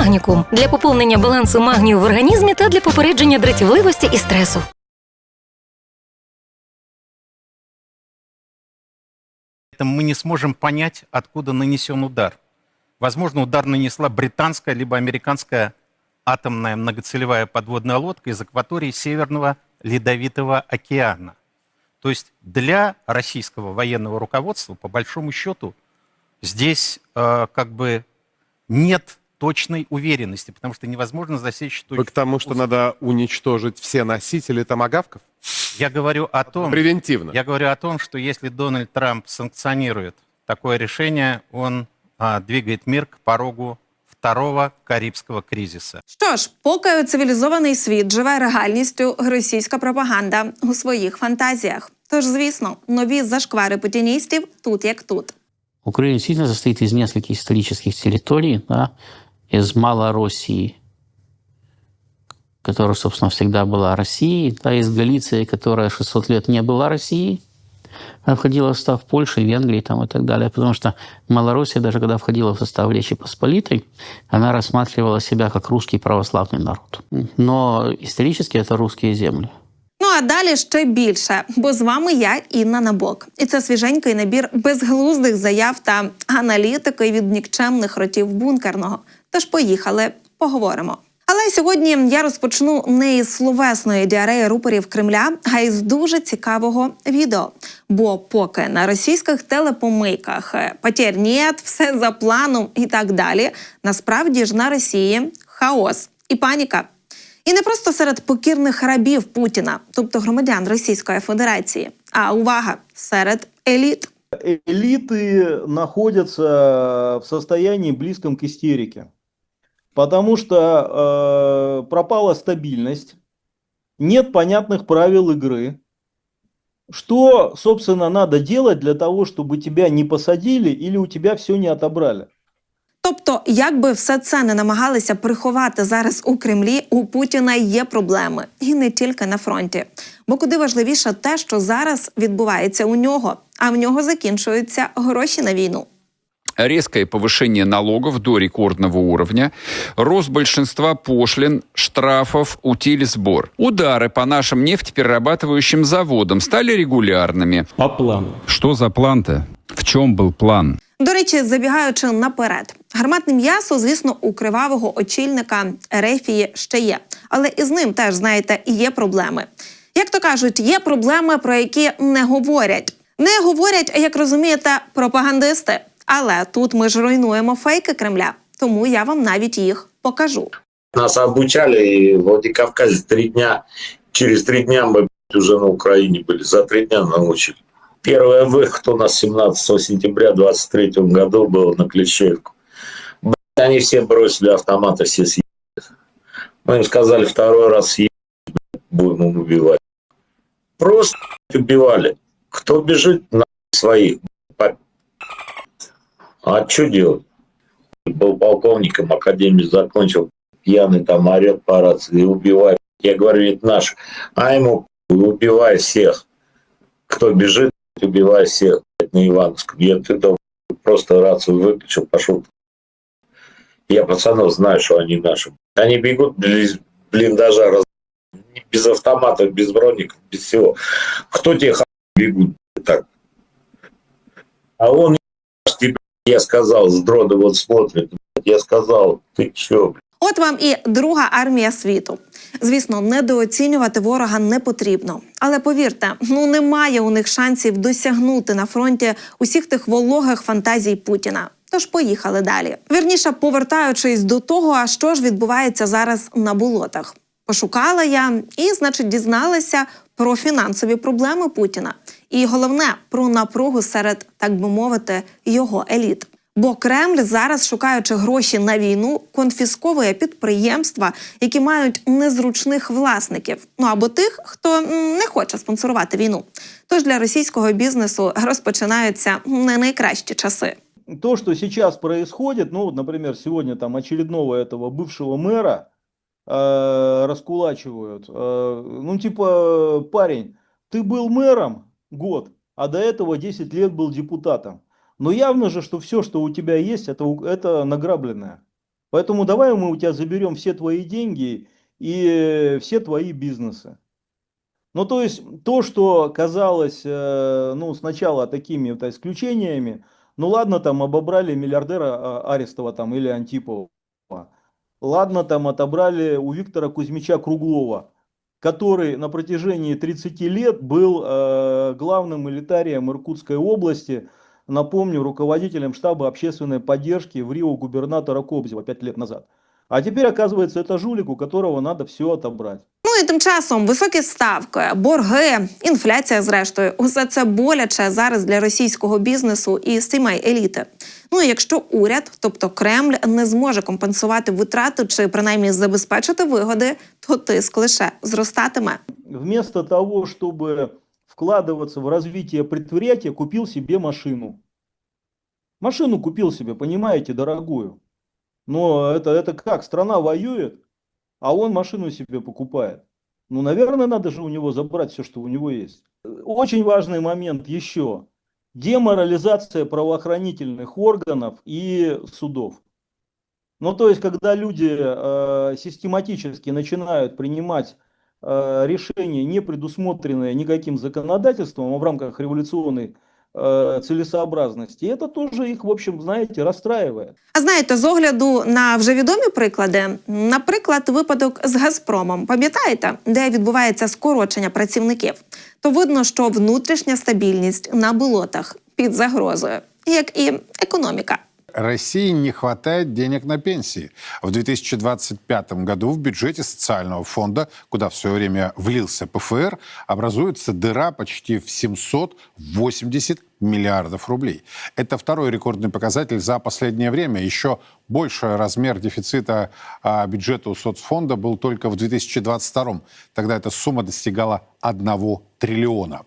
Магнікум для поповнення балансу магнію в організмі та для попередження дратівливості і стресу. этом мы не сможем понять, откуда нанесен удар. Возможно, удар нанесла британская либо американская атомная многоцелевая подводная лодка из акватории Северного Ледовитого океана. То есть для российского военного руководства, по большому счету, здесь э, как бы нет точной уверенности, потому что невозможно засечь Вы точку. к тому, что надо уничтожить все носители томогавков? Я говорю о том, Превентивно. Я говорю о том, что если Дональд Трамп санкционирует такое решение, он а, двигает мир к порогу второго Карибского кризиса. Що ж, поки цивілізований світ живе реальністю, російська пропаганда у своїх фантазіях. Тож, звісно, нові зашквари путіністів тут як тут. Украина действительно состоит из нескольких исторических территорий, да, из Малороссии, которая, собственно, всегда была Россией, да, из Галиции, которая 600 лет не была Россией, а входила в состав Польши, Венгрии там, и так далее. Потому что Малороссия, даже когда входила в состав Речи Посполитой, она рассматривала себя как русский православный народ. Но исторически это русские земли. Ну а далі ще більше, бо з вами я Інна Набок, і це свіженький набір безглуздих заяв та аналітики від нікчемних ротів бункерного. Тож поїхали, поговоримо. Але сьогодні я розпочну не із словесної діареї рупорів Кремля, а із дуже цікавого відео. Бо поки на російських телепомийках е, «Потерь все за планом і так далі, насправді ж на Росії хаос і паніка. І не просто серед покірних рабів Путіна, тобто громадян Російської Федерації, а увага серед еліт. элиты находятся в состоянии близком к истерике. Потому что э, пропала стабильность, нет понятных правил игры. Что, собственно, надо делать для того, чтобы тебя не посадили или у тебя все не отобрали? Тобто, як би все це не намагалися приховати зараз у Кремлі, у Путіна є проблеми, і не тільки на фронті. Бо куди важливіше те, що зараз відбувається у нього, а в нього закінчуються гроші на війну. резкое повышение налогов до рекордного уровня, рост большинства пошлин, штрафов, утиль-сбор. Удары по нашим нефтеперерабатывающим заводам стали регулярными. По плану. Что за план-то? В чем был план? До речі, забігаючи наперед, гарматне м'ясо, звісно, у кривавого очільника Ерефії ще є, але із ним теж знаєте є проблеми. Як то кажуть, є проблеми, про які не говорять. Не говорять, як розумієте, пропагандисти. Але тут ми ж руйнуємо фейки Кремля, тому я вам навіть їх покажу. Нас обучали, и в Владикавказе три дня, через три дня мы блядь, уже на Украине были, за три дня научили. Первая выход у нас 17 сентября 23 году было на Клещевку. Блядь, Они все бросили автоматы, все съели. Мы им сказали, второй раз съели, блядь, будем им убивать. Просто блядь, убивали. Кто бежит на своих. А что делать? Был полковником, академию закончил, пьяный там орет по рации убивает. Я говорю, ведь наш. А ему убивай всех. Кто бежит, убивай всех на Ивановском. Я тогда просто рацию выключил, пошел. Я пацанов знаю, что они наши. Они бегут без блиндажа, раз- без автоматов, без броников, без всего. Кто те ха- бегут так? А он, «Ебашь, я сказал, с дрона вот смотрит. Я сказал, ты чё, От вам і друга армія світу. Звісно, недооцінювати ворога не потрібно. Але повірте, ну немає у них шансів досягнути на фронті усіх тих вологих фантазій Путіна. Тож поїхали далі. Вірніше, повертаючись до того, а що ж відбувається зараз на болотах. Пошукала я і, значить, дізналася про фінансові проблеми Путіна. І головне про напругу серед, так би мовити, його еліт. Бо Кремль зараз, шукаючи гроші на війну, конфісковує підприємства, які мають незручних власників, ну або тих, хто м, не хоче спонсорувати війну. Тож для російського бізнесу розпочинаються не найкращі часи. То, что сейчас происходит, ну, вот, например, сегодня там очередного этого бывшего мэра э, раскулачивают. Э, ну, типа, парень, ты был мэром Год, а до этого 10 лет был депутатом. Но явно же, что все, что у тебя есть, это, это награбленное. Поэтому давай мы у тебя заберем все твои деньги и все твои бизнесы. Ну, то есть, то, что казалось, э, ну, сначала такими вот исключениями, ну, ладно, там обобрали миллиардера а, Арестова там или Антипова. Ладно, там отобрали у Виктора Кузьмича Круглова, который на протяжении 30 лет был э, главным элитарием Иркутской области, напомню, руководителем штаба общественной поддержки в Рио губернатора Кобзева 5 лет назад. А теперь, оказывается, это жулик, у которого надо все отобрать Ну і тим часом високі ставки, борги, інфляція, зрештою, усе це боляче зараз для російського бізнесу і сімей еліти. Ну і якщо уряд, тобто Кремль, не зможе компенсувати витрати чи принаймні забезпечити вигоди, то тиск лише зростатиме. Вместо того, чтобы вкладываться в развитие предприятия, купил себе машину. Машину купил себе, понимаете, дорогую. Но это, это как? Страна воюет, а он машину себе покупает. Ну, наверное, надо же у него забрать все, что у него есть. Очень важный момент еще. Деморализация правоохранительных органов и судов. Ну, то есть, когда люди э, систематически начинают принимать э, решения, не предусмотренные никаким законодательством а в рамках революционной э, целесообразности, это тоже их, в общем, знаете, расстраивает. А знаєте, з огляду на вже відомі приклади, наприклад, випадок з Газпромом, пам'ятаєте, де відбувається скорочення працівників, то видно, що внутрішня стабільність на болотах під загрозою, як і економіка. России не хватает денег на пенсии. В 2025 году в бюджете социального фонда, куда в свое время влился ПФР, образуется дыра почти в 780 миллиардов рублей. Это второй рекордный показатель за последнее время. Еще больше размер дефицита а, бюджета у соцфонда был только в 2022. Тогда эта сумма достигала 1 триллиона.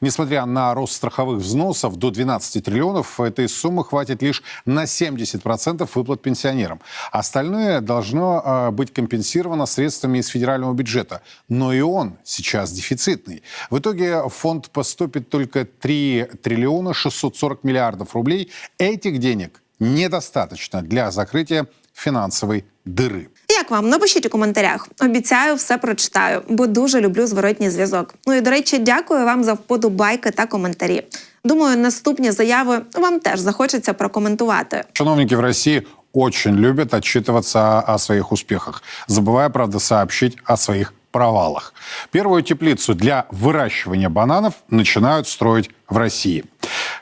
Несмотря на рост страховых взносов до 12 триллионов, этой суммы хватит лишь на 70% выплат пенсионерам. Остальное должно э, быть компенсировано средствами из федерального бюджета. Но и он сейчас дефицитный. В итоге фонд поступит только 3 триллиона 640 миллиардов рублей. Этих денег недостаточно для закрытия финансовой дыры. Як вам? Напишіть у коментарях. Обіцяю, все прочитаю, бо дуже люблю зворотній зв'язок. Ну і до речі, дякую вам за вподобайки та коментарі. Думаю, наступні заяви вам теж захочеться прокоментувати. Чиновники в России очень любят отчитываться о своих успехах, забывая, правда, сообщить о своих провалах. Первую теплицу для выращивания бананов начинают строить в России.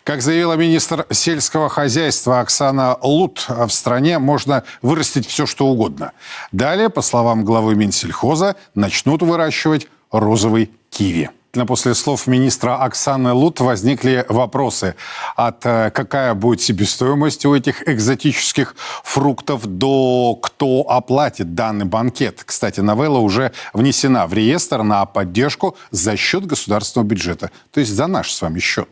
Как заявила министр сельского хозяйства Оксана Лут, в стране можно вырастить все, что угодно. Далее, по словам главы Минсельхоза, начнут выращивать розовый киви. После слов министра Оксаны Лут возникли вопросы от э, какая будет себестоимость у этих экзотических фруктов до кто оплатит данный банкет. Кстати, новелла уже внесена в реестр на поддержку за счет государственного бюджета, то есть за наш с вами счет.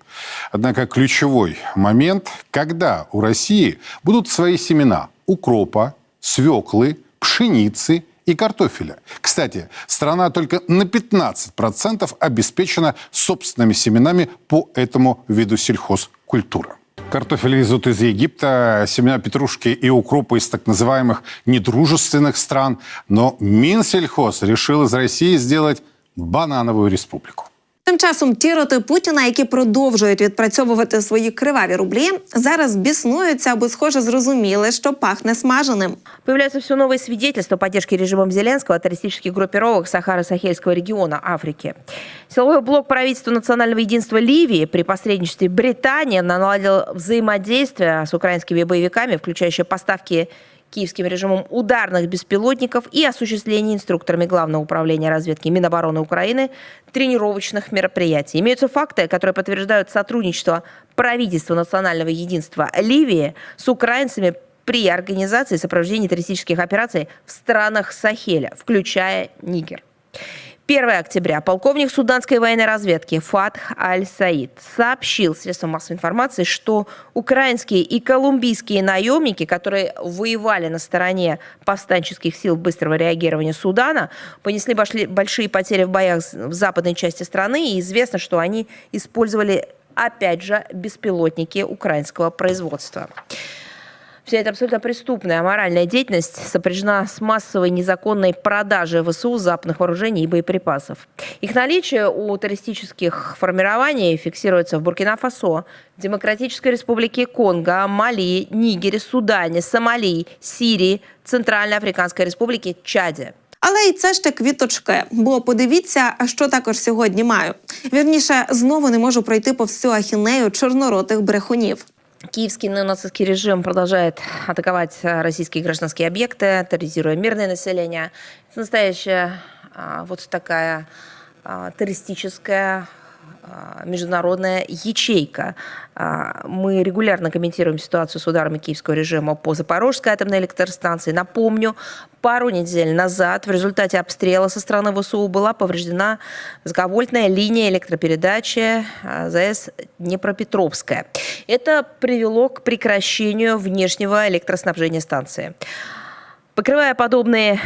Однако ключевой момент, когда у России будут свои семена укропа, свеклы, пшеницы и картофеля. Кстати, страна только на 15% обеспечена собственными семенами по этому виду сельхозкультуры. Картофель везут из Египта, семена петрушки и укропа из так называемых недружественных стран. Но Минсельхоз решил из России сделать банановую республику. Тим часом ті роти Путіна, які продовжують відпрацьовувати свої криваві рублі, зараз біснуються, аби схоже зрозуміли, що пахне смаженим. Появляются все новые свидетельства поддержки режимом Зеленского террористических группировок Сахара-Сахельского региона Африки. Силовой блок правительства национального единства Ливии при посредничестве Британии наладил взаимодействие с украинскими боевиками, включающее поставки киевским режимом ударных беспилотников и осуществление инструкторами Главного управления разведки Минобороны Украины тренировочных мероприятий. Имеются факты, которые подтверждают сотрудничество правительства национального единства Ливии с украинцами при организации и сопровождении террористических операций в странах Сахеля, включая Нигер. 1 октября полковник суданской военной разведки Фатх Аль-Саид сообщил средствам массовой информации, что украинские и колумбийские наемники, которые воевали на стороне повстанческих сил быстрого реагирования Судана, понесли большие потери в боях в западной части страны, и известно, что они использовали, опять же, беспилотники украинского производства. Вся эта абсолютно преступная, аморальная деятельность сопряжена с массовой незаконной продажей ВСУ западных вооружений и боеприпасов. Их наличие у террористических формирований фиксируется в Буркина-Фасо, Демократической Республике Конго, Мали, Нигере, Судане, Сомали, Сирии, Центральной Африканской Республике, Чаде. Але і це ще квіточки. Бо подивіться, що також сьогодні маю. Вірніше, знову не можу пройти по всю ахінею чорноротих брехунів. Киевский неонацистский режим продолжает атаковать а, российские гражданские объекты, терроризируя мирное население. Это настоящая а, вот такая а, террористическая международная ячейка. А, Мы регулярно комментируем ситуацию с ударами киевского режима по Запорожской атомной электростанции. Напомню, пару недель назад в результате обстрела со стороны ВСУ была повреждена высоковольтная линия электропередачи а, ЗАЭС Днепропетровская. Это привело к прекращению внешнего электроснабжения станции. Покрывая подобные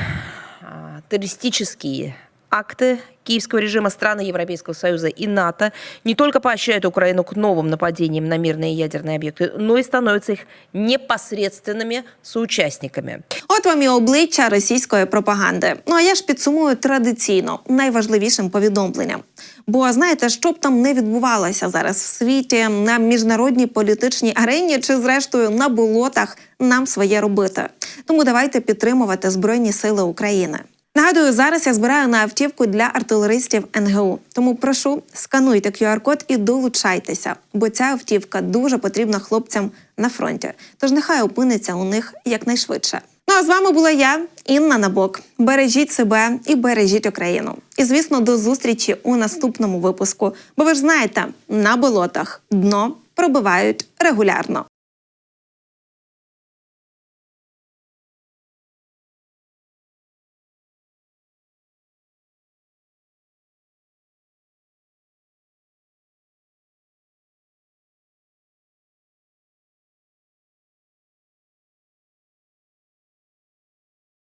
а, террористические акты киевского режима страны Европейского Союза и НАТО не только поощряют Украину к новым нападениям на мирные ядерные объекты, но и становятся их непосредственными соучастниками. От вам і обличчя російської пропаганди. Ну а я ж підсумую традиційно найважливішим повідомленням. Бо знаєте, що б там не відбувалося зараз в світі на міжнародній політичній арені чи, зрештою, на болотах, нам своє робити. Тому давайте підтримувати Збройні Сили України. Нагадую, зараз я збираю на автівку для артилеристів НГУ. Тому прошу, скануйте QR-код і долучайтеся, бо ця автівка дуже потрібна хлопцям на фронті. Тож нехай опиниться у них якнайшвидше. Ну а з вами була я, Інна Набок. Бережіть себе і бережіть Україну. І звісно, до зустрічі у наступному випуску. Бо ви ж знаєте, на болотах дно пробивають регулярно.